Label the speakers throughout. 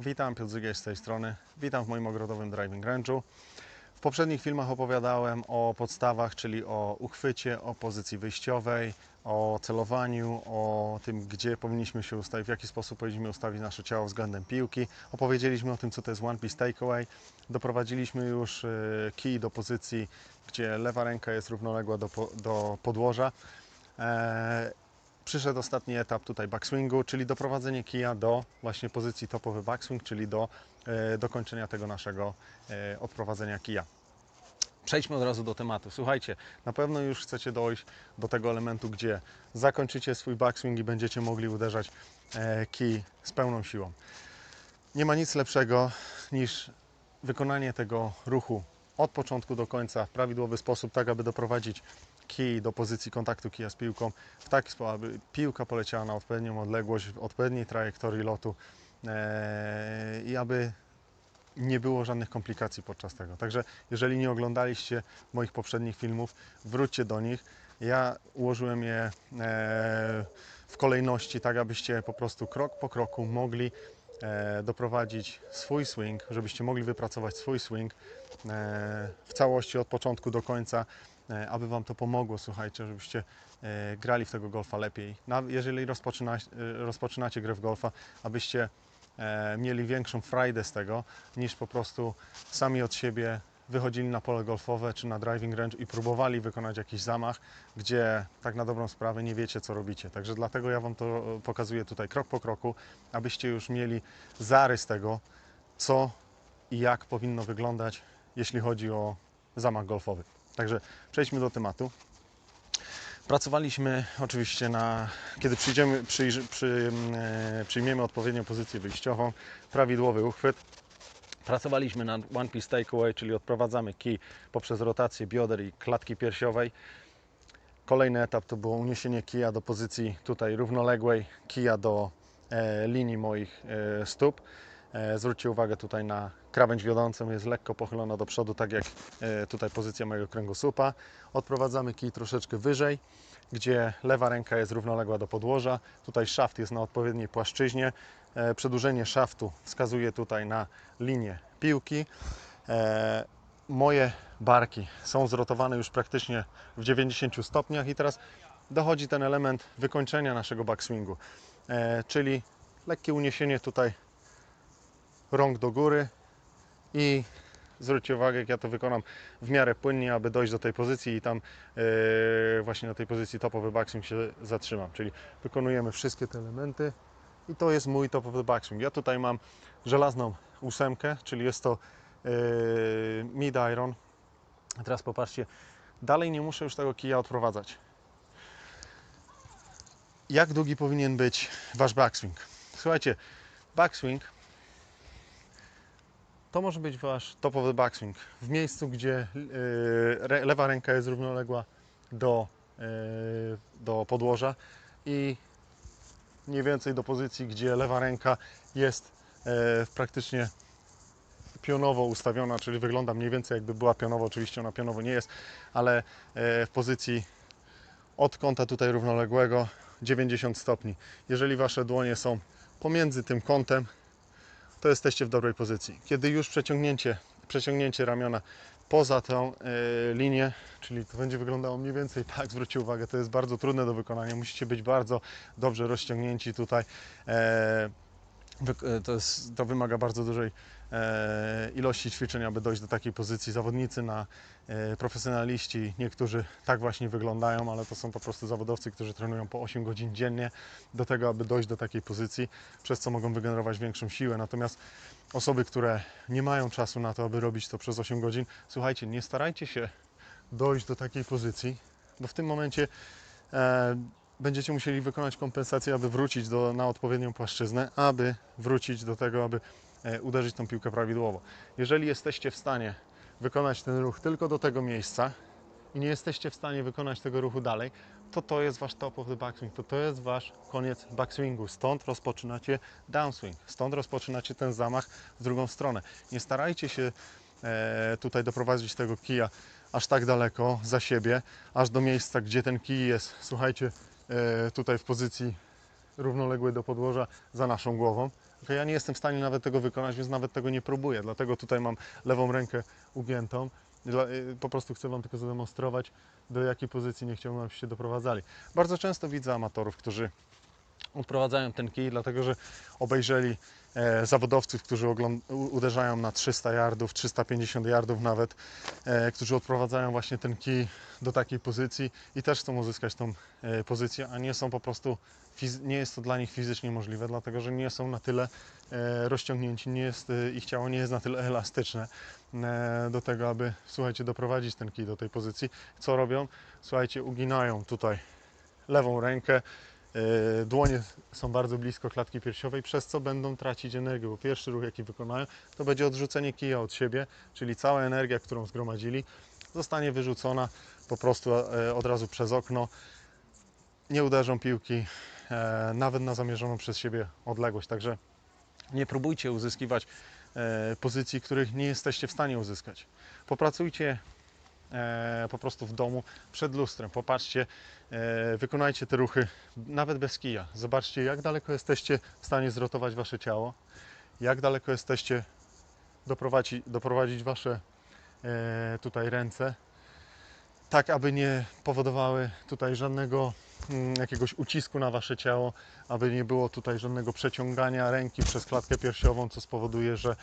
Speaker 1: Witam, Piotr Zygiel z tej strony. Witam w moim ogrodowym driving range'u. W poprzednich filmach opowiadałem o podstawach, czyli o uchwycie, o pozycji wyjściowej, o celowaniu, o tym, gdzie powinniśmy się ustawić, w jaki sposób powinniśmy ustawić nasze ciało względem piłki. Opowiedzieliśmy o tym, co to jest One Piece Takeaway. Doprowadziliśmy już e, kij do pozycji, gdzie lewa ręka jest równoległa do, do podłoża. Przyszedł ostatni etap tutaj backswingu, czyli doprowadzenie kija do właśnie pozycji topowy backswing, czyli do e, dokończenia tego naszego e, odprowadzenia kija. Przejdźmy od razu do tematu. Słuchajcie, na pewno już chcecie dojść do tego elementu, gdzie zakończycie swój backswing i będziecie mogli uderzać e, kij z pełną siłą. Nie ma nic lepszego niż wykonanie tego ruchu od początku do końca w prawidłowy sposób, tak aby doprowadzić kij do pozycji kontaktu kija z piłką w taki sposób, aby piłka poleciała na odpowiednią odległość, w odpowiedniej trajektorii lotu e, i aby nie było żadnych komplikacji podczas tego. Także jeżeli nie oglądaliście moich poprzednich filmów, wróćcie do nich. Ja ułożyłem je e, w kolejności, tak abyście po prostu krok po kroku mogli e, doprowadzić swój swing, żebyście mogli wypracować swój swing w całości od początku do końca, aby Wam to pomogło, słuchajcie, żebyście e, grali w tego golfa lepiej. Jeżeli e, rozpoczynacie grę w golfa, abyście e, mieli większą frajdę z tego, niż po prostu sami od siebie wychodzili na pole golfowe czy na driving range i próbowali wykonać jakiś zamach, gdzie tak na dobrą sprawę nie wiecie, co robicie. Także dlatego ja Wam to e, pokazuję tutaj krok po kroku, abyście już mieli zarys tego, co i jak powinno wyglądać, jeśli chodzi o zamach golfowy. Także przejdźmy do tematu. Pracowaliśmy oczywiście na, kiedy przyjdziemy, przyjrzy, przy, e, przyjmiemy odpowiednią pozycję wyjściową, prawidłowy uchwyt. Pracowaliśmy nad One Piece Takeaway, czyli odprowadzamy kij poprzez rotację bioder i klatki piersiowej. Kolejny etap to było uniesienie kija do pozycji tutaj równoległej, kija do e, linii moich e, stóp. E, zwróćcie uwagę tutaj na krawędź wiodącą, jest lekko pochylona do przodu, tak jak e, tutaj pozycja mojego kręgosłupa. Odprowadzamy kij troszeczkę wyżej, gdzie lewa ręka jest równoległa do podłoża. Tutaj szaft jest na odpowiedniej płaszczyźnie. E, Przedłużenie szaftu wskazuje tutaj na linię piłki. Moje barki są zrotowane już praktycznie w 90 stopniach i teraz dochodzi ten element wykończenia naszego backswingu, czyli lekkie uniesienie tutaj rąk do góry i zwróćcie uwagę, jak ja to wykonam w miarę płynnie, aby dojść do tej pozycji i tam e, właśnie na tej pozycji topowy backswing się zatrzymam. Czyli wykonujemy wszystkie te elementy i to jest mój topowy backswing. Ja tutaj mam żelazną ósemkę, czyli jest to e, mid iron. Teraz popatrzcie, dalej nie muszę już tego kija odprowadzać. Jak długi powinien być Wasz backswing? Słuchajcie, backswing to może być Wasz topowy backswing w miejscu, gdzie re, lewa ręka jest równoległa do, yy, do podłoża i mniej więcej do pozycji, gdzie lewa ręka jest yy, praktycznie pionowo ustawiona, czyli wygląda mniej więcej jakby była pionowo, oczywiście ona pionowo nie jest, ale w pozycji od kąta tutaj równoległego 90 stopni. Jeżeli Wasze dłonie są pomiędzy tym kątem, to jesteście w dobrej pozycji. Kiedy już przeciągnięcie, przeciągnięcie ramiona poza tą e, linię, czyli to będzie wyglądało mniej więcej tak, zwróćcie uwagę, to jest bardzo trudne do wykonania, musicie być bardzo dobrze rozciągnięci tutaj. E, To, jest, to wymaga bardzo dużej e, ilości ćwiczeń, aby dojść do takiej pozycji. Zawodnicy na e, profesjonaliści, niektórzy tak właśnie wyglądają, ale to są po prostu zawodowcy, którzy trenują po 8 godzin dziennie do tego, aby dojść do takiej pozycji, przez co mogą wygenerować większą siłę. Natomiast osoby, które nie mają czasu na to, aby robić to przez 8 godzin, słuchajcie, nie starajcie się dojść do takiej pozycji, bo w tym momencie e, będziecie musieli wykonać kompensację, aby wrócić do, na odpowiednią płaszczyznę, aby wrócić do tego, aby e, uderzyć tą piłkę prawidłowo. Jeżeli jesteście w stanie wykonać ten ruch tylko do tego miejsca i nie jesteście w stanie wykonać tego ruchu dalej, to to jest wasz top of the backswing, to to jest wasz koniec backswingu. Stąd rozpoczynacie downswing, stąd rozpoczynacie ten zamach w drugą stronę. Nie starajcie się e, tutaj doprowadzić tego kija aż tak daleko za siebie, aż do miejsca, gdzie ten kij jest, słuchajcie, tutaj w pozycji równoległy do podłoża za naszą głową. Ja nie jestem w stanie nawet tego wykonać, więc nawet tego nie próbuję. Dlatego tutaj mam lewą rękę ugiętą. Y, po prostu chcę Wam tylko zademonstrować, do jakiej pozycji nie chciałbym, abyście doprowadzali. Bardzo często widzę amatorów, którzy odprowadzają ten kij, dlatego że obejrzeli e, zawodowców, którzy uderzają na 300 yardów, 350 yardów nawet, e, którzy odprowadzają właśnie ten kij do takiej pozycji i też chcą uzyskać tą e, pozycję, a nie są po prostu, nie jest to dla nich fizycznie możliwe, dlatego że nie są na tyle e, rozciągnięci, nie jest, e, ich ciało nie jest na tyle elastyczne e, do tego, aby, słuchajcie, doprowadzić ten kij do tej pozycji. Co robią? Słuchajcie, uginają tutaj lewą rękę, E, Dłonie są bardzo blisko klatki piersiowej, przez co będą tracić energię, bo pierwszy ruch, jaki wykonają, to będzie odrzucenie kija od siebie, czyli cała energia, którą zgromadzili, zostanie wyrzucona po prostu e, od razu przez okno. Nie uderzą piłki e, nawet na zamierzoną przez siebie odległość. Także nie próbujcie uzyskiwać e, pozycji, których nie jesteście w stanie uzyskać. Popracujcie e, po prostu w domu przed lustrem. Popatrzcie, e, wykonajcie te ruchy nawet bez kija. Zobaczcie, jak daleko jesteście w stanie zrotować wasze ciało, jak daleko jesteście doprowadzić, doprowadzić wasze e, tutaj ręce, tak aby nie powodowały tutaj żadnego jakiegoś ucisku na wasze ciało, aby nie było tutaj żadnego przeciągania ręki przez klatkę piersiową, co spowoduje, że e,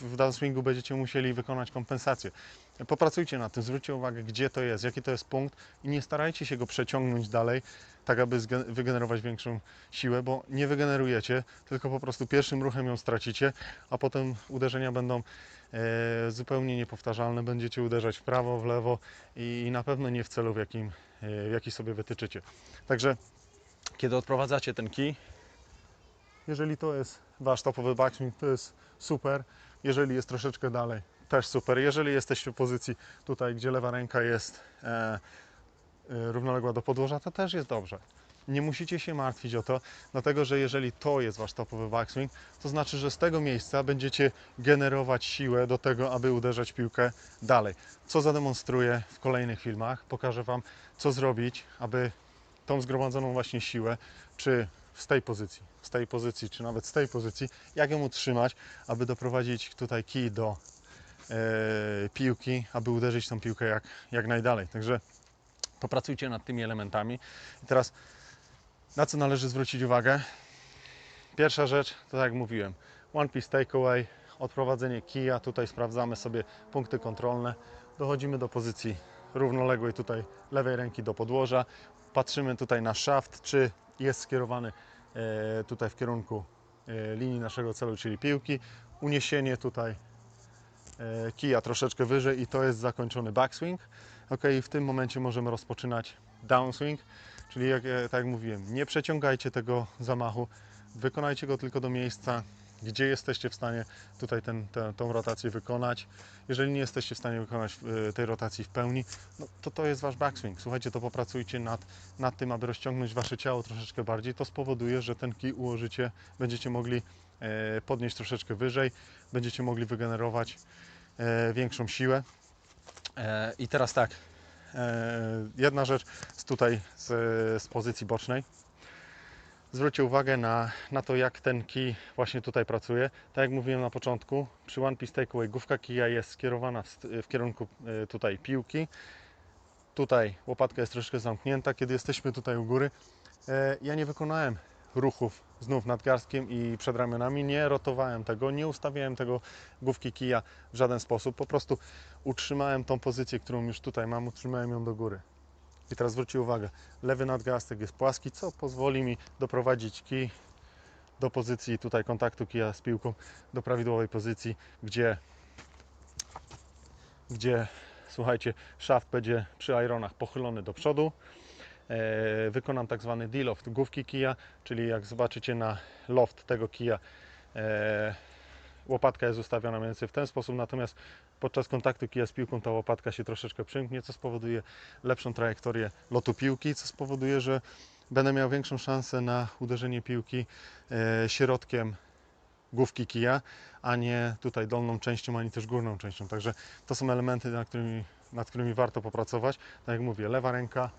Speaker 1: w, downswingu będziecie musieli wykonać kompensację. Popracujcie nad tym, zwróćcie uwagę, gdzie to jest, jaki to jest punkt i nie starajcie się go przeciągnąć dalej, tak aby wygenerować większą siłę, bo nie wygenerujecie, tylko po prostu pierwszym ruchem ją stracicie, a potem uderzenia będą zupełnie niepowtarzalne. Będziecie uderzać w prawo, w lewo i, na pewno nie w celu, w jakim, e, w jaki sobie wytyczycie. Także kiedy odprowadzacie ten kij, jeżeli to jest Wasz topowy backswing, to jest super. Jeżeli jest troszeczkę dalej, też super. Jeżeli jesteście w pozycji tutaj, gdzie lewa ręka jest e, e, równoległa do podłoża, to też jest dobrze. Nie musicie się martwić o to, dlatego że jeżeli to jest Wasz topowy backswing, to znaczy, że z tego miejsca będziecie generować siłę do tego, aby uderzać piłkę dalej. Co zademonstruję w kolejnych filmach. Pokażę Wam, co zrobić, aby tą zgromadzoną właśnie siłę, czy z tej pozycji, z tej pozycji, czy nawet z tej pozycji, jak ją utrzymać, aby doprowadzić tutaj kij do e, piłki, aby uderzyć tą piłkę jak, jak najdalej. Także popracujcie nad tymi elementami. I teraz na co należy zwrócić uwagę? Pierwsza rzecz, to tak jak mówiłem, one piece takeaway, odprowadzenie kija, tutaj sprawdzamy sobie punkty kontrolne, dochodzimy do pozycji równoległej tutaj lewej ręki do podłoża, patrzymy tutaj na szaft, czy jest skierowany e, tutaj w kierunku e, linii naszego celu, czyli piłki, uniesienie tutaj e, kija troszeczkę wyżej i to jest zakończony backswing. Ok, w tym momencie możemy rozpoczynać downswing, czyli jak, e, tak jak mówiłem, nie przeciągajcie tego zamachu, wykonajcie go tylko do miejsca, gdzie jesteście w stanie tutaj ten, tą rotację wykonać. Jeżeli nie jesteście w stanie wykonać e, tej rotacji w pełni, no, to to jest Wasz backswing. Słuchajcie, to popracujcie nad, nad tym, aby rozciągnąć Wasze ciało troszeczkę bardziej. To spowoduje, że ten kij ułożycie, będziecie mogli e, podnieść troszeczkę wyżej, będziecie mogli wygenerować większą siłę. I teraz tak, jedna rzecz z tutaj z, z pozycji bocznej. Zwróćcie uwagę na, na to, jak ten kij właśnie tutaj pracuje. Tak jak mówiłem na początku, przy One Piece Takeaway główka kija jest skierowana w, w kierunku e, tutaj piłki. Tutaj łopatka jest troszkę zamknięta, kiedy jesteśmy tutaj u góry. E, Ja nie wykonałem ruchów znów nadgarstkiem i przed ramionami, nie rotowałem tego, nie ustawiałem tego główki kija w żaden sposób. Po prostu utrzymałem tą pozycję, którą już tutaj mam, utrzymałem ją do góry. I teraz zwróćcie uwagę, lewy nadgarstek jest płaski, co pozwoli mi doprowadzić kij do pozycji tutaj kontaktu kija z piłką, do prawidłowej pozycji, gdzie, gdzie słuchajcie, szaft będzie przy ironach pochylony do przodu. E, wykonam tak zwany deloft główki kija, czyli jak zobaczycie na loft tego kija, e, łopatka jest ustawiona mniej więcej w ten sposób, natomiast podczas kontaktu kija z piłką ta łopatka się troszeczkę przymknie, co spowoduje lepszą trajektorię lotu piłki, co spowoduje, że będę miał większą szansę na uderzenie piłki e, środkiem główki kija, a nie tutaj dolną częścią, ani też górną częścią. Także to są elementy, nad którymi, nad którymi warto popracować. Tak jak mówię, lewa ręka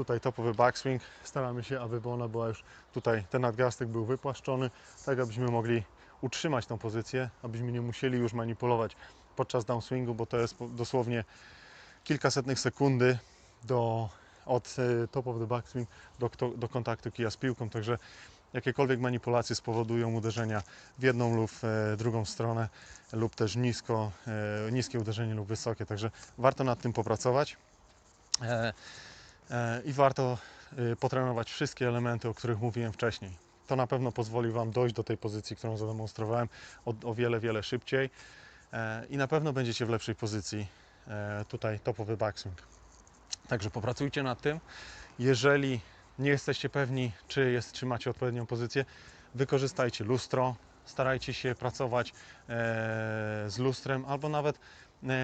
Speaker 1: tutaj topowy backswing. Staramy się, aby ona była już tutaj, ten nadgarstek był wypłaszczony, tak abyśmy mogli utrzymać tą pozycję, abyśmy nie musieli już manipulować podczas downswingu, bo to jest dosłownie kilkasetnych sekundy do, od e, top of the backswing do, do kontaktu kija z piłką, także jakiekolwiek manipulacje spowodują uderzenia w jedną lub e, drugą stronę lub też nisko, e, niskie uderzenie lub wysokie, także warto nad tym popracować i warto e, potrenować wszystkie elementy, o których mówiłem wcześniej. To na pewno pozwoli Wam dojść do tej pozycji, którą zademonstrowałem o, wiele, wiele szybciej e, i na pewno będziecie w lepszej pozycji e, tutaj topowy backswing. Także popracujcie nad tym. Jeżeli nie jesteście pewni, czy, jest, czy macie odpowiednią pozycję, wykorzystajcie lustro, starajcie się pracować e, z lustrem, albo nawet e,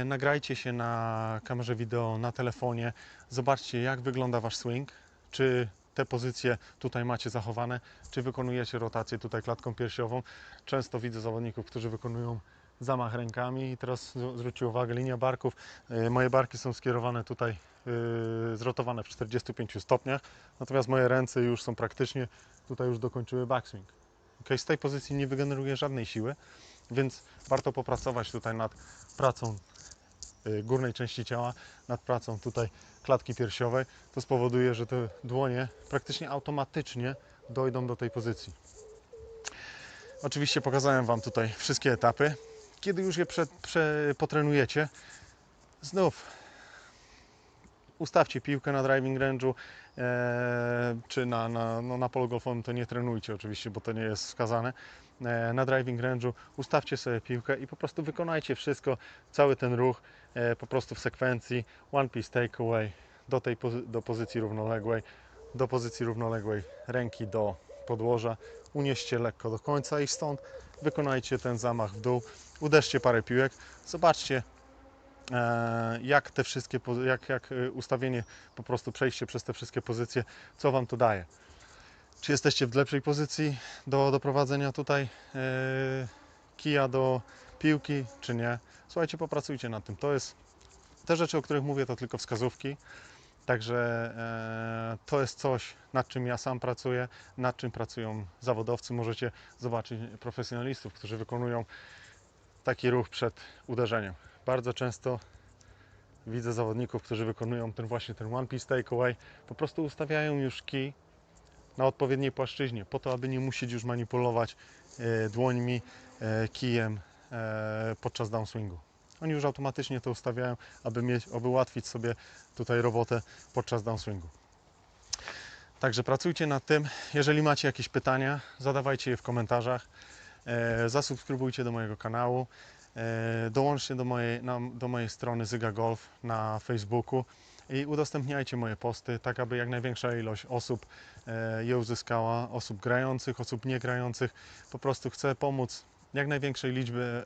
Speaker 1: nagrajcie się na kamerze wideo, na telefonie, zobaczcie jak wygląda Wasz swing, czy te pozycje tutaj macie zachowane, czy wykonujecie rotację tutaj klatką piersiową. Często widzę zawodników, którzy wykonują zamach rękami. I teraz zwróćcie uwagę, linia barków, e, moje barki są skierowane tutaj, e, zrotowane w 45 stopniach, natomiast moje ręce już są praktycznie, tutaj już dokończyły backswing. Okay, z tej pozycji nie wygeneruje żadnej siły, więc warto popracować tutaj nad pracą y, górnej części ciała, nad pracą tutaj klatki piersiowej. To spowoduje, że te dłonie praktycznie automatycznie dojdą do tej pozycji. Oczywiście pokazałem Wam tutaj wszystkie etapy. Kiedy już je prze, prze, potrenujecie, znów ustawcie piłkę na driving range'u, e, czy na, na, no na polu golfowym to nie trenujcie oczywiście, bo to nie jest wskazane. E, na driving range'u ustawcie sobie piłkę i po prostu wykonajcie wszystko, cały ten ruch e, po prostu w sekwencji. One piece takeaway do tej pozy- do pozycji równoległej, do pozycji równoległej ręki do podłoża, unieście lekko do końca i stąd wykonajcie ten zamach w dół, uderzcie parę piłek, zobaczcie jak te wszystkie, jak, jak e, ustawienie, po prostu przejście przez te wszystkie pozycje, co Wam to daje. Czy jesteście w lepszej pozycji do doprowadzenia tutaj e, kija do piłki, czy nie? Słuchajcie, popracujcie nad tym. To jest, te rzeczy, o których mówię, to tylko wskazówki. Także e, to jest coś, nad czym ja sam pracuję, nad czym pracują zawodowcy. Możecie zobaczyć profesjonalistów, którzy wykonują taki ruch przed uderzeniem. Bardzo często widzę zawodników, którzy wykonują ten właśnie ten one piece takeaway, po prostu ustawiają już kij na odpowiedniej płaszczyźnie, po to, aby nie musieć już manipulować e, dłońmi, e, kijem e, podczas downswingu. Oni już automatycznie to ustawiają, aby, mieć, aby ułatwić sobie tutaj robotę podczas downswingu. Także pracujcie nad tym. Jeżeli macie jakieś pytania, zadawajcie je w komentarzach. Zasubskrybujcie do mojego kanału. E, dołączcie do mojej, na, do mojej strony Zyga Golf na Facebooku i udostępniajcie moje posty, tak aby jak największa ilość osób e, je uzyskała, osób grających, osób nie grających. Po prostu chcę pomóc jak największej liczby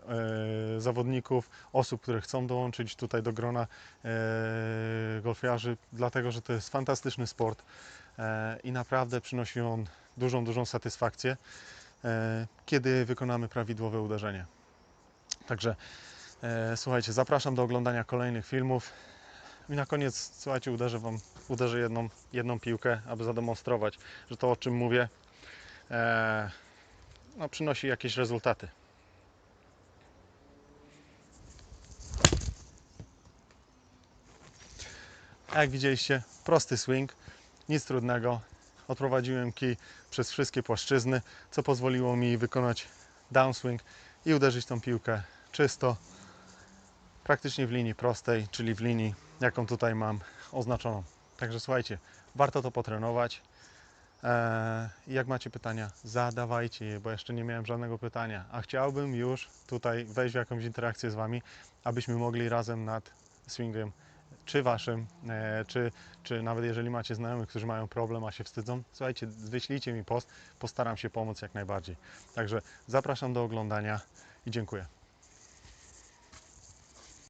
Speaker 1: e, zawodników, osób, które chcą dołączyć tutaj do grona e, golfiarzy, dlatego że to jest fantastyczny sport e, i naprawdę przynosi on dużą, dużą satysfakcję, e, kiedy wykonamy prawidłowe uderzenie. Także e, słuchajcie, zapraszam do oglądania kolejnych filmów. I na koniec, słuchajcie, uderzę Wam, uderzę jedną, jedną piłkę, aby zademonstrować, że to o czym mówię, e, no, przynosi jakieś rezultaty. Jak widzieliście, prosty swing, nic trudnego. Odprowadziłem kij przez wszystkie płaszczyzny, co pozwoliło mi wykonać downswing i uderzyć tą piłkę czysto, praktycznie w linii prostej, czyli w linii, jaką tutaj mam oznaczoną. Także słuchajcie, warto to potrenować. I jak macie pytania, zadawajcie je, bo jeszcze nie miałem żadnego pytania, a chciałbym już tutaj wejść w jakąś interakcję z Wami, abyśmy mogli razem nad swingiem, czy Waszym, e, czy, czy nawet jeżeli macie znajomych, którzy mają problem, a się wstydzą, słuchajcie, wyślijcie mi post, postaram się pomóc jak najbardziej. Także zapraszam do oglądania i dziękuję.